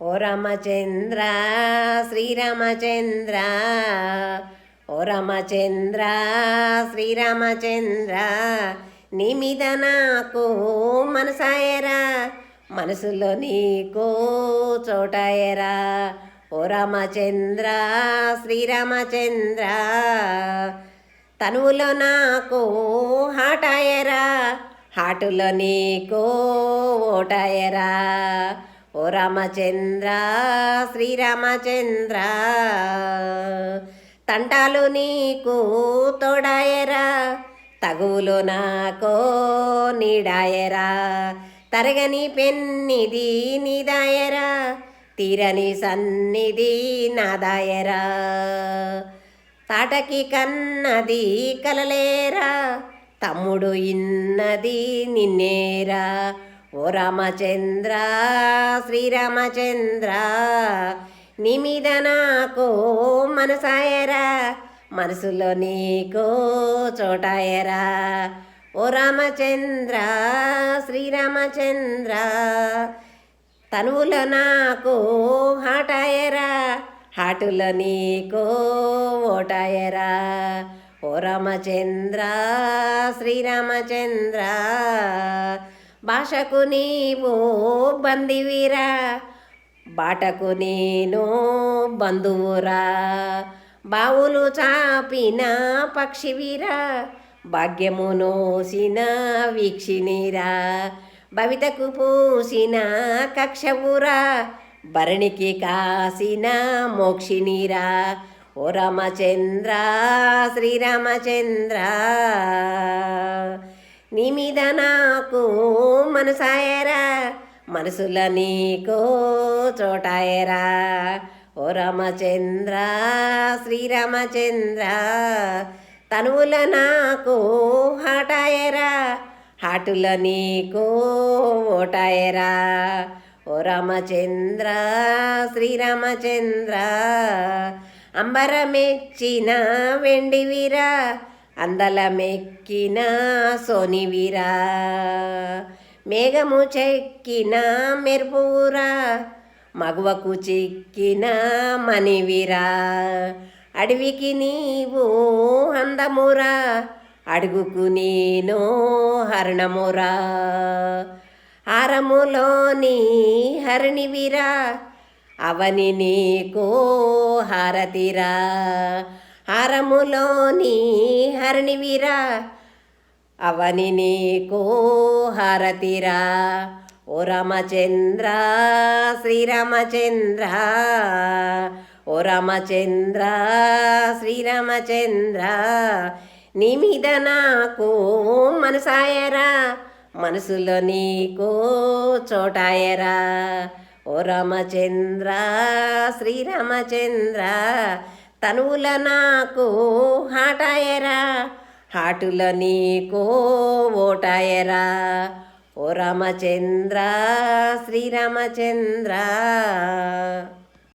ఓ రామచంద్ర శ్రీరామచంద్ర ఓ రామచంద్ర శ్రీరామచంద్ర నీ మీద నాకు మనసాయరా మనసులో నీకు చోటాయరా. ఓ రామచంద్ర శ్రీరామచంద్ర తనువులో నాకు హాటాయరా హాటులో నీకు ఓటాయరా. ఓ రామచంద్ర శ్రీరామచంద్ర తంటాలు నీకు తోడాయరా తగువులు నాకో నీడాయరా తరగని పెన్నిది నీదాయరా తీరని సన్నిధి నాదాయరా తాటకి కన్నది కలలేరా తమ్ముడు ఇన్నది నిన్నేరా ఓ రామచంద్ర శ్రీరామచంద్ర నీ మీద నాకు మనసాయరా మనసులో నీకు చోటాయరా. ఓ రామచంద్ర శ్రీరామచంద్ర తనువులో నాకు హాటాయరా హాటులో నీకు ఓటాయరా. ఓ రామచంద్ర శ్రీరామచంద్ర భాషకు నీవు బందివిరా బాటకు నేను బంధువురా. బావులు చాపిన పక్షివీరా భాగ్యము నోసిన వీక్షినిరా భవితకు పూసిన కక్షవురా భరణికి కాసిన మోక్షినిరా ఓ రామచంద్ర శ్రీరామచంద్ర నీ మీద నాకు మనసాయరా మనసుల నీకు చోటాయరా. ఓ రామచంద్ర శ్రీరామచంద్ర తనువుల నాకు హాటాయరా హాటుల నీకు ఓటాయరా. ఓ రామచంద్ర శ్రీరామచంద్ర అంబరమెచ్చిన వెండివిరా అందలమెక్కిన సోనివిరా మేఘము చెక్కిన మెరుపురా మగువకు చిక్కిన మణివిరా. అడవికి నీవు అందమురా అడుగుకు నేను హరణమురా. హారములోని హరణివిరా అవని నీకో హారతిరా. హారములోని హరిణివిరా అవని నీకో హారతిరా. ఓ రామచంద్ర శ్రీరామచంద్ర ఓ రామచంద్ర శ్రీరామచంద్ర నీ మీద నాకు మనసాయరా మనసులో నీకు చోటాయరా. ఓ రామచంద్ర శ్రీరామచంద్ర తనువుల నాకు హాటాయరా హాటుల నీకు ఓటాయరా. ఓ రామచంద్ర శ్రీరామచంద్ర